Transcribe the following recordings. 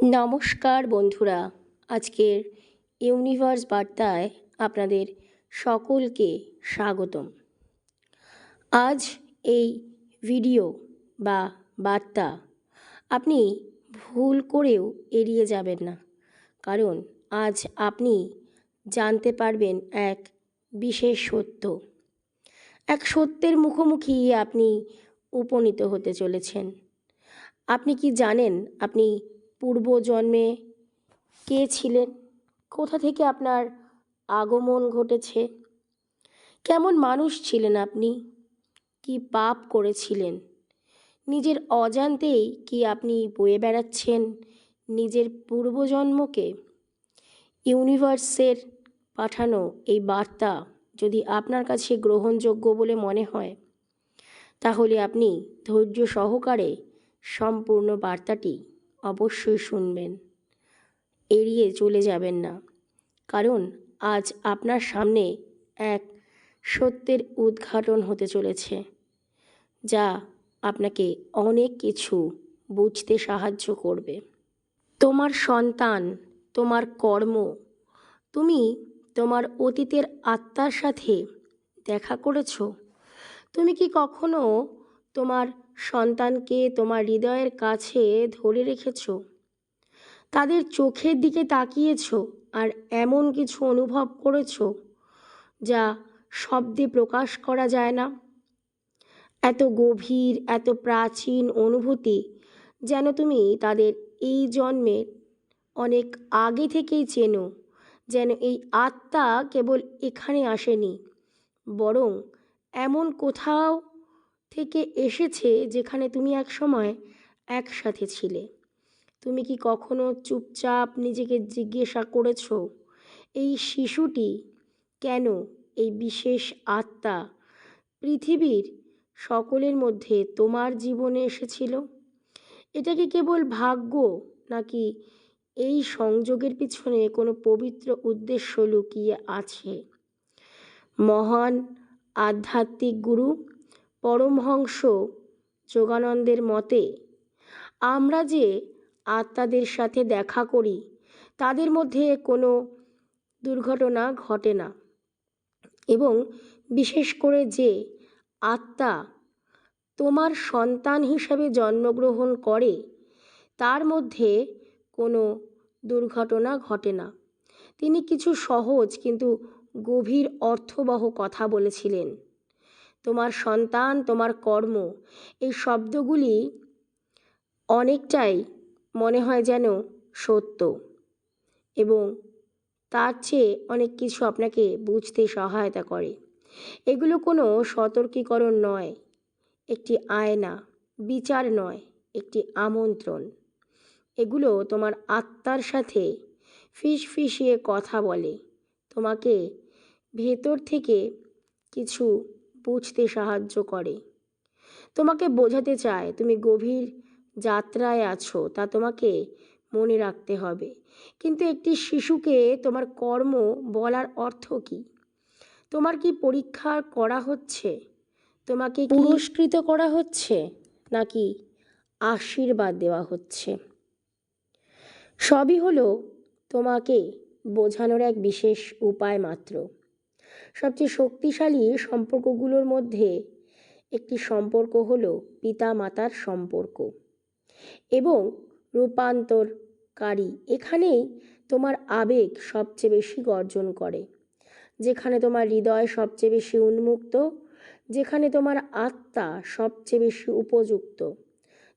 নমস্কার বন্ধুরা, আজকের ইউনিভার্স বার্তায় আপনাদের সকলকে স্বাগতম। আজ এই ভিডিও বা বার্তা আপনি ভুল করেও এড়িয়ে যাবেন না, কারণ আজ আপনি জানতে পারবেন এক বিশেষ সত্য। এক সত্যের মুখোমুখি আপনি উপনীত হতে চলেছেন। আপনি কি জানেন আপনি পূর্বজন্মে কে ছিলেন? কোথা থেকে আপনার আগমন ঘটেছে? কেমন মানুষ ছিলেন আপনি? কি পাপ করেছিলেন? নিজের অজান্তেই কি আপনি বয়ে বেড়াচ্ছেন নিজের পূর্বজন্মকে? ইউনিভার্সের পাঠানো এই বার্তা যদি আপনার কাছে গ্রহণযোগ্য বলে মনে হয়, তাহলে আপনি ধৈর্য সহকারে সম্পূর্ণ বার্তাটি অবশ্যই শুনবেন। এড়িয়ে চলে যাবেন না। কারণ আজ আপনার সামনে এক সত্যের উদ্ঘাটন হতে চলেছে, যা আপনাকে অনেক কিছু বুঝতে সাহায্য করবে। তোমার সন্তান, তোমার কর্ম, তুমি তোমার অতীতের আত্মার সাথে দেখা করেছ। তুমি কি কখনো তোমার সন্তানকে তোমার হৃদয়ের কাছে ধরে রেখেছ। তাদের চোখের দিকে তাকিয়েছ আর এমন কিছু অনুভব করেছ যা শব্দে প্রকাশ করা যায় না। এত গভীর, এত প্রাচীন অনুভূতি যেন তুমি তাদের এই জন্মের অনেক আগে থেকেই চেনো, যেন এই আত্মা কেবল এখানে আসেনি, বরং এমন কোথাও থেকে এসেছে যেখানে তুমি এক সময় একসাথে ছিলে। তুমি কি কখনো চুপচাপ নিজেকে জিজ্ঞাসা করেছ, এই শিশুটি কেন এই বিশেষ আত্মা পৃথিবীর সকলের মধ্যে তোমার জীবনে এসেছিল? এটা কি কেবল ভাগ্য, নাকি এই সংযোগের পিছনে কোনো পবিত্র উদ্দেশ্য লুকিয়ে আছে? মহান আধ্যাত্মিক গুরু পরমহংস যোগানন্দের মতে, আমরা যে আত্মাদের সাথে দেখা করি, তাদের মধ্যে কোনো দুর্ঘটনা ঘটে না। এবং বিশেষ করে যে আত্মা তোমার সন্তান হিসাবে জন্মগ্রহণ করে, তার মধ্যে কোনো দুর্ঘটনা ঘটে না। তিনি কিছু সহজ কিন্তু গভীর অর্থবহ কথা বলেছিলেন। তোমার সন্তান, তোমার কর্ম। এই শব্দগুলি অনেকটাই মনে হয় যেন সত্য এবং তার চেয়ে অনেক কিছু আপনাকে বুঝতে সহায়তা করে। এগুলো কোনো সতর্কীকরণ নয়, একটি আয়না, বিচার নয়, একটি আমন্ত্রণ। এগুলো তোমার আত্মার সাথে ফিস ফিসিয়ে কথা বলে। তোমাকে ভেতর থেকে কিছু বুঝতে সাহায্য করে। তোমাকে বোঝাতে চায় তুমি গভীর যাত্রায় আছো, তা তোমাকে মনে রাখতে হবে। কিন্তু একটি শিশুকে তোমার কর্ম বলার অর্থ কী? তোমার কি পরীক্ষা করা হচ্ছে? তোমাকে পুরস্কৃত করা হচ্ছে? নাকি আশীর্বাদ দেওয়া হচ্ছে? সবই হলো তোমাকে বোঝানোর এক বিশেষ উপায় মাত্র। সবচেয়ে শক্তিশালী সম্পর্কগুলোর মধ্যে একটি সম্পর্ক হল পিতা মাতার সম্পর্ক এবং রূপান্তরকারী। এখানেই তোমার আবেগ সবচেয়ে বেশি গর্জন করে, যেখানে তোমার হৃদয় সবচেয়ে বেশি উন্মুক্ত, যেখানে তোমার আত্মা সবচেয়ে বেশি উপযুক্ত।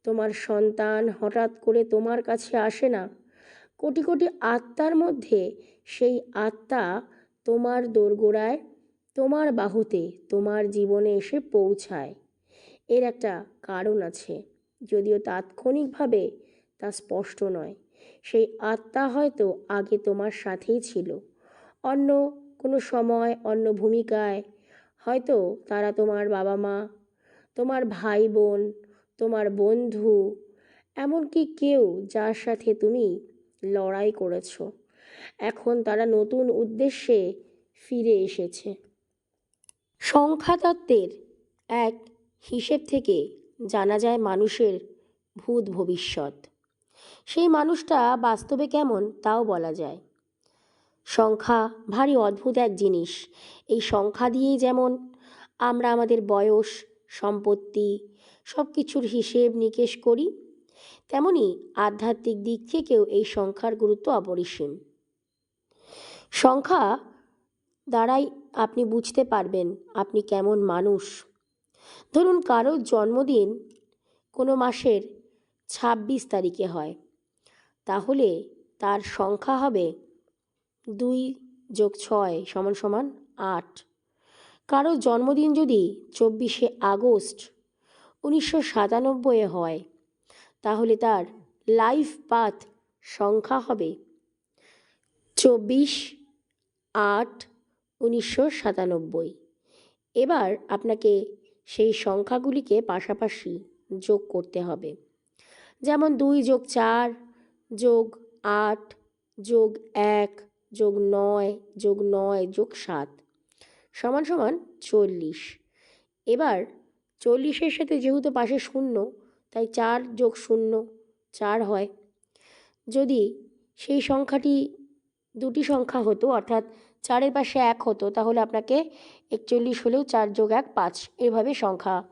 তোমার সন্তান হঠাৎ করে তোমার কাছে আসে না, কোটি কোটি আত্মার মধ্যে সেই আত্মা তোমার দোরগোড়ায়, তোমার বাহুতে তোমার জীবনে এসে পৌঁছায়। এর একটা কারণ আছে, যদিও তাৎক্ষণিকভাবে তা স্পষ্ট নয়। সেই আত্মা হয়তো আগে তোমার সাথেই ছিল। অন্য কোনো সময়, অন্য ভূমিকায় হয়তো তারা তোমার বাবা মা তোমার ভাই বোন তোমার বন্ধু, এমনকি কেউ যার সাথে তুমি লড়াই করেছ। এখন তারা নতুন উদ্দেশ্যে ফিরে এসেছে। সংখ্যাতত্ত্বের এক হিসেব থেকে জানা যায় মানুষের ভূত ভবিষ্যৎ। সেই মানুষটা বাস্তবে কেমন তাও বলা যায়। সংখ্যা ভারী অদ্ভুত এক জিনিস। এই সংখ্যা দিয়েই যেমন আমরা আমাদের বয়স, সম্পত্তি সব কিছুর হিসেব নিকেশ করি, তেমনি আধ্যাত্মিক দিক থেকেও এই সংখ্যার গুরুত্ব অপরিসীম। সংখ্যা দ্বারাই আপনি বুঝতে পারবেন আপনি কেমন মানুষ। ধরুন কারও জন্মদিন কোনো মাসের ছাব্বিশ তারিখে হয়। তাহলে তার সংখ্যা হবে দুই যোগ ছয় সমান সমান আট। কারও জন্মদিন যদি চব্বিশে আগস্ট উনিশশো সাতানব্বইয়ে হয়, তাহলে তার লাইফ পাথ সংখ্যা হবে চব্বিশ আট, উনিশশো সাতানব্বই। এবার আপনাকে সেই সংখ্যাগুলিকে পাশাপাশি যোগ করতে হবে। যেমন দুই যোগ চার যোগ আট যোগ এক যোগ নয় যোগ নয় যোগ সাত সমান সমান চল্লিশ। এবার চল্লিশের সাথে যেহেতু পাশে শূন্য, তাই চার যোগ শূন্য, চার হয়। যদি সেই সংখ্যাটি দুটি সংখ্যা হতো, অর্থাৎ চারের পাশে এক হতো, তাহলে আপনাকে একচল্লিশ হলেও চার যোগ এক পাঁচ, এভাবে সংখ্যা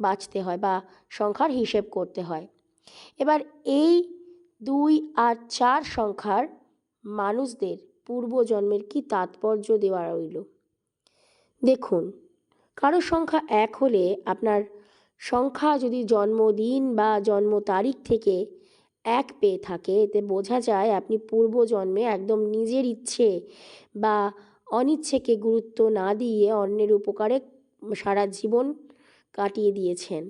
বাঁচতে হয় বা সংখ্যার হিসেব করতে হয়। এবার এই দুই আর চার সংখ্যার মানুষদের পূর্বজন্মের কি তাৎপর্য দেওয়া রইল? দেখুন কারও সংখ্যা এক হলে আপনার সংখ্যা যদি জন্মদিন বা জন্ম তারিখ থেকে এক পেয়ে থাকে। এতে বোঝা যায় আপনি পূর্বজন্মে একদম নিজের ইচ্ছে বা অনিচ্ছেকে গুরুত্ব না দিয়ে অন্যের উপকারে সারা জীবন কাটিয়ে দিয়েছেন।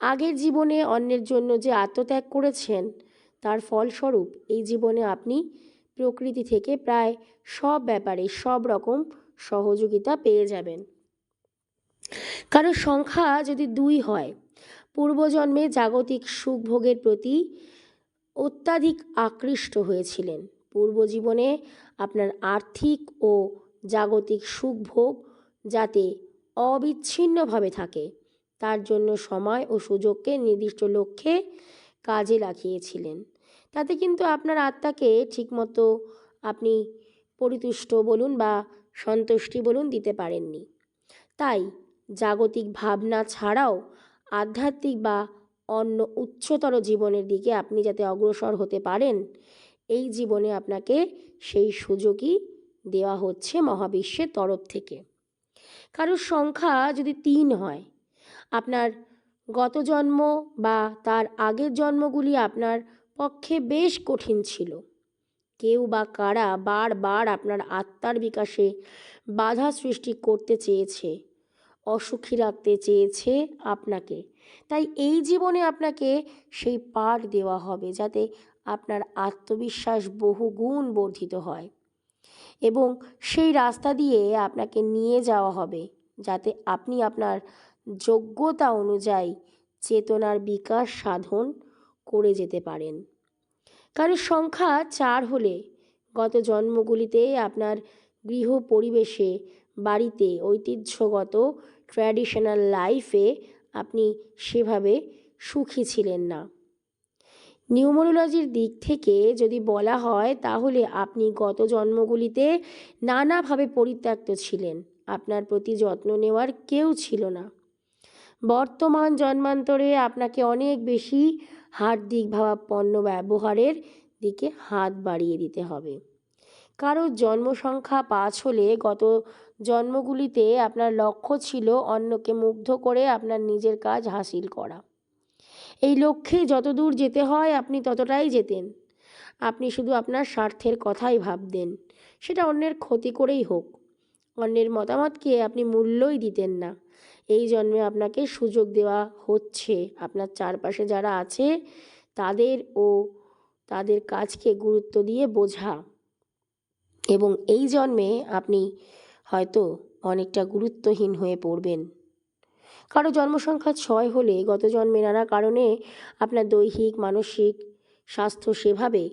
আগের জীবনে অন্যের জন্য যে আত্মত্যাগ করেছেন, তার ফলস্বরূপ এই জীবনে আপনি প্রকৃতি থেকে প্রায় সব ব্যাপারে সব রকম সহযোগিতা পেয়ে যাবেন। কারণ সংখ্যা যদি দুই হয়, পূর্বজন্মে জাগতিক সুখভোগের প্রতি অত্যাধিক আকৃষ্ট হয়েছিলেন। পূর্বজীবনে আপনার আর্থিক ও জাগতিক সুখভোগ যাতে অবিচ্ছিন্নভাবে থাকে, তার জন্য সময় ও সুযোগকে নির্দিষ্ট লক্ষ্যে কাজে লাগিয়েছিলেন। তাতে কিন্তু আপনার আত্মাকে ঠিকমতো আপনি পরিতুষ্ট বলুন বা সন্তুষ্টি বলুন দিতে পারেননি। তাই জাগতিক ভাবনা ছাড়াও আধ্যাত্মিক বা অন্য উচ্চতর জীবনের দিকে আপনি যাতে অগ্রসর হতে পারেন, এই জীবনে আপনাকে সেই সুযোগই দেওয়া হচ্ছে মহাবিশ্বের তরফ থেকে। কারোর সংখ্যা যদি তিন হয়, আপনার গত জন্ম বা তার আগের জন্মগুলি আপনার পক্ষে বেশ কঠিন ছিল। কেউ বা কারা বারবার আপনার আত্মার বিকাশে বাধা সৃষ্টি করতে চেয়েছে, অসুখী রাখতে চেয়েছে আপনাকে। তাই এই জীবনে আপনাকে সেই পাঠ দেওয়া হবে যাতে আপনার আত্মবিশ্বাস বহুগুণ বর্ধিত হয় এবং সেই রাস্তা দিয়ে আপনাকে নিয়ে যাওয়া হবে যাতে আপনি আপনার যোগ্যতা অনুযায়ী চেতনার বিকাশ সাধন করে যেতে পারেন। কারণ সংখ্যা চার হলে গত জন্মগুলিতে আপনার গৃহ পরিবেশে বাড়িতে ঐতিহ্যগত ট্র্যাডিশনাল লাইফে আপনি সেভাবে সুখী ছিলেন না। নিউমোরোলজির দিক থেকে যদি বলা হয়, তাহলে আপনি গত জন্মগুলিতে নানাভাবে পরিত্যক্ত ছিলেন। আপনার প্রতি যত্ন নেওয়ার কেউ ছিল না। বর্তমান জন্মান্তরে আপনাকে অনেক বেশি হার্দিক ভাবাপন্ন ব্যবহারের দিকে হাত বাড়িয়ে দিতে হবে। কারোর জন্মসংখ্যা পাঁচ হলে গত জন্মগুলিতে আপনার লক্ষ্য ছিল অন্যকে মুগ্ধ করে আপনার নিজের কাজ হাসিল করা। এই লক্ষ্যে যতদূর যেতে হয় আপনি ততটাই যেতেন। আপনি শুধু আপনার স্বার্থের কথাই ভাবতেন। সেটা অন্যের ক্ষতি করেই হোক। অন্যের মতামতকে আপনি মূল্যই দিতেন না। এই জন্মে আপনাকে সুযোগ দেওয়া হচ্ছে। আপনার চারপাশে যারা আছে, তাদের ও তাদের কাজকে গুরুত্ব দিয়ে বোঝা। এবং এই জন্মে আপনি হয়তো অনেকটা গুরুত্বহীন হয়ে পড়বেন। কারও জন্মসংখ্যা ছয় হলে গত জন্মে নানা কারণে আপনার দৈহিক, মানসিক স্বাস্থ্য সেভাবে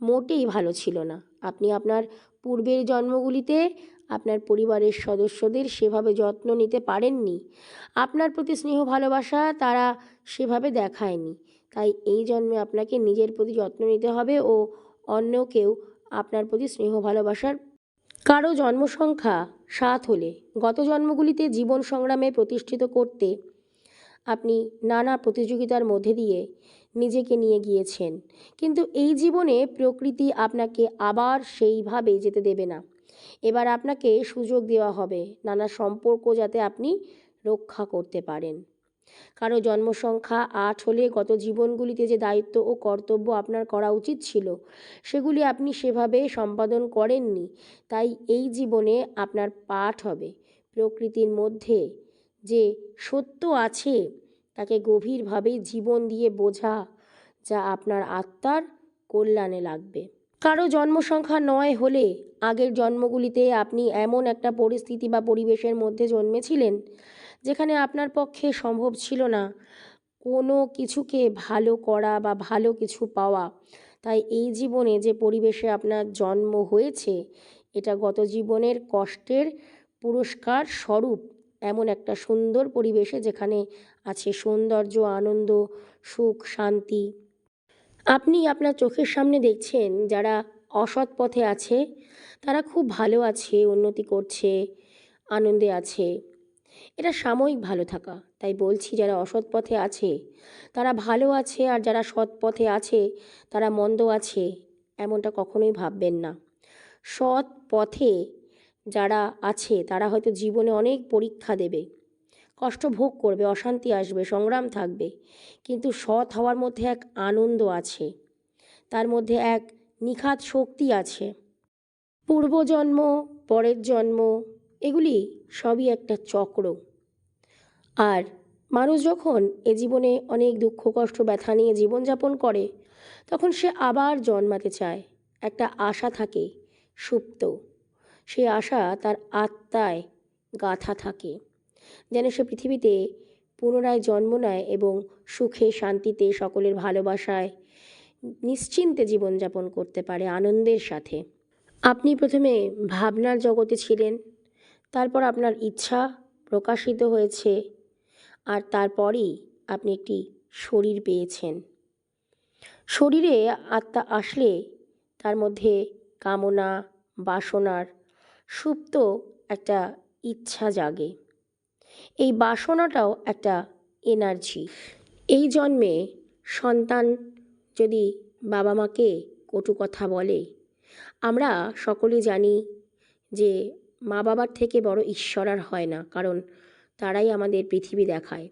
মোটেই ভালো ছিল না। আপনি আপনার পূর্বের জন্মগুলিতে আপনার পরিবারের সদস্যদের সেভাবে যত্ন নিতে পারেননি। আপনার প্রতি স্নেহ, ভালোবাসা তারা সেভাবে দেখায়নি। তাই এই জন্মে আপনাকে নিজের প্রতি যত্ন নিতে হবে ও অন্যকেও আপনার প্রতি স্নেহ, ভালোবাসার কারও জন্মসংখ্যা সাত হলে গত জন্মগুলিতে জীবন সংগ্রামে প্রতিষ্ঠিত করতে আপনি নানা প্রতিযোগিতার মধ্যে দিয়ে নিজেকে নিয়ে গিয়েছেন। কিন্তু এই জীবনে প্রকৃতি আপনাকে আবার সেইভাবে যেতে দেবে না। এবার আপনাকে সুযোগ দেওয়া হবে, নানা সম্পর্ক যাতে আপনি রক্ষা করতে পারেন। কারও জন্মসংখ্যা আট হলে গত জীবনগুলিতে যে দায়িত্ব ও কর্তব্য আপনার করা উচিত ছিল, সেগুলি আপনি সেভাবে সম্পাদন করেননি, তাই এই জীবনে আপনার পাঠ হবে। প্রকৃতির মধ্যে যে সত্য আছে, তাকে গভীরভাবে জীবন দিয়ে বোঝা যা আপনার আত্মার কল্যাণে লাগবে। কারও জন্মসংখ্যা নয় হলে আগের জন্মগুলিতে আপনি এমন একটা পরিস্থিতি বা পরিবেশের মধ্যে জন্মেছিলেন যেখানে আপনার পক্ষে সম্ভব ছিল না। কোনো কিছুকে ভালো করা বা ভালো কিছু পাওয়া। তাই এই জীবনে যে পরিবেশে আপনার জন্ম হয়েছে, এটা গত জীবনের কষ্টের পুরস্কার স্বরূপ। এমন একটা সুন্দর পরিবেশে যেখানে আছে সৌন্দর্য, আনন্দ, সুখ, শান্তি। আপনি আপনার চোখের সামনে দেখছেন যারা অসৎ পথে আছে, তারা খুব ভালো আছে, উন্নতি করছে, আনন্দে আছে। এটা সাময়িক ভালো থাকা। তাই বলছি, যারা অসৎ পথে আছে, তারা ভালো আছে, আর যারা সৎ পথে আছে, তারা মন্দ আছে, এমনটা কখনোই ভাববেন না। সৎ পথে যারা আছে, তারা হয়তো জীবনে অনেক পরীক্ষা দেবে, কষ্ট ভোগ করবে, অশান্তি আসবে, সংগ্রাম থাকবে, কিন্তু সৎ হওয়ার মধ্যে এক আনন্দ আছে, তার মধ্যে এক নিখাত শক্তি আছে। পূর্বজন্ম, পরের জন্ম এগুলি সবই একটা চক্র। আর মানুষ যখন এ জীবনে অনেক দুঃখ, কষ্ট, ব্যথা নিয়ে জীবনযাপন করে, তখন সে আবার জন্মাতে চায়। একটা আশা থাকে, সুপ্ত। সেই আশা তার আত্মায় গাথা থাকে। যেন সে পৃথিবীতে পুনরায় জন্ম নেয় এবং সুখে, শান্তিতে, সকলের ভালোবাসায় নিশ্চিন্তে জীবনযাপন করতে পারে আনন্দের সাথে। আপনি প্রথমে ভাবনার জগতে ছিলেন। তারপর আপনার ইচ্ছা প্রকাশিত হয়েছে আর তারপরেই আপনি একটি শরীর পেয়েছেন। শরীরে আত্মা আসলে তার মধ্যে কামনা, বাসনার সুপ্ত একটা ইচ্ছা জাগে। এই বাসনাটাও একটা এনার্জি এই জন্মে সন্তান যদি বাবা মাকে কটু কথা বলে, আমরা সকলে জানি যে মা বাবার থেকে বড় ঈশ্বর আর হয় না, কারণ তারাই আমাদের পৃথিবী দেখায়।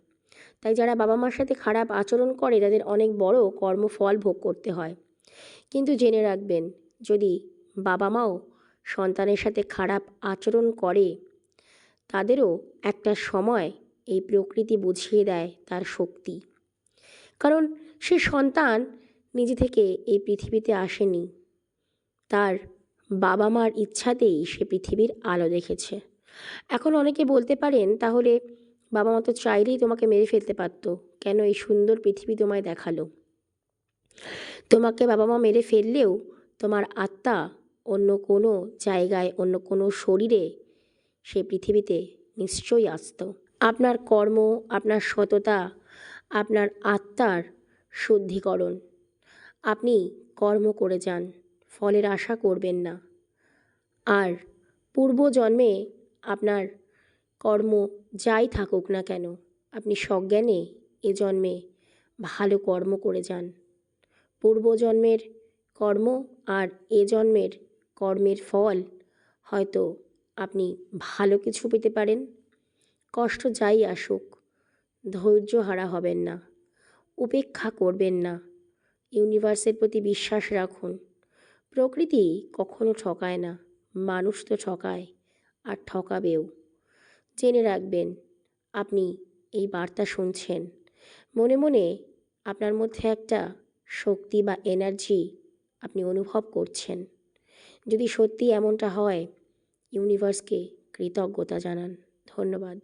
তাই যারা বাবা মার সাথে খারাপ আচরণ করে, তাদের অনেক বড় কর্মফল ভোগ করতে হয়। কিন্তু জেনে রাখবেন, যদি বাবা মাও সন্তানের সাথে খারাপ আচরণ করে, তাদেরও একটা সময় এই প্রকৃতি বুঝিয়ে দেয় তার শক্তি। কারণ সে সন্তান নিজে থেকে এই পৃথিবীতে আসেনি। তার বাবা মার ইচ্ছাতেই সে পৃথিবীর আলো দেখেছে। এখন অনেকে বলতে পারেন, তাহলে বাবা মা তো চাইলেই তোমাকে মেরে ফেলতে পারতো। কেন এই সুন্দর পৃথিবী তোমায় দেখাল? তোমাকে বাবা মা মেরে ফেললেও তোমার আত্মা অন্য কোনো জায়গায়, অন্য কোনো শরীরে সে পৃথিবীতে নিশ্চয়ই আসত। আপনার কর্ম, আপনার সততা, আপনার আত্মার শুদ্ধিকরণ। আপনি কর্ম করে যান। ফলের আশা করবেন না। আর পূর্বজন্মে আপনার কর্ম যাই থাকুক না কেন, আপনি সজ্ঞানে এ জন্মে ভালো কর্ম করে যান। পূর্বজন্মের কর্ম আর এ জন্মের কর্মের ফল হয়তো আপনি ভালো কিছু পেতে পারেন। কষ্ট যাই আসুক, ধৈর্য হারা হবেন না, উপেক্ষা করবেন না। ইউনিভার্সের প্রতি বিশ্বাস রাখুন। প্রকৃতি কখনো ঠকায় না, মানুষ তো ঠকায় আর ঠকাবেও। জেনে রাখবেন, আপনি এই বার্তা শুনছেন। মনে মনে আপনার মধ্যে একটা শক্তি বা এনার্জি আপনি অনুভব করছেন। যদি সত্যি এমনটা হয় ইউনিভার্সকে কৃতজ্ঞতা জানান। ধন্যবাদ।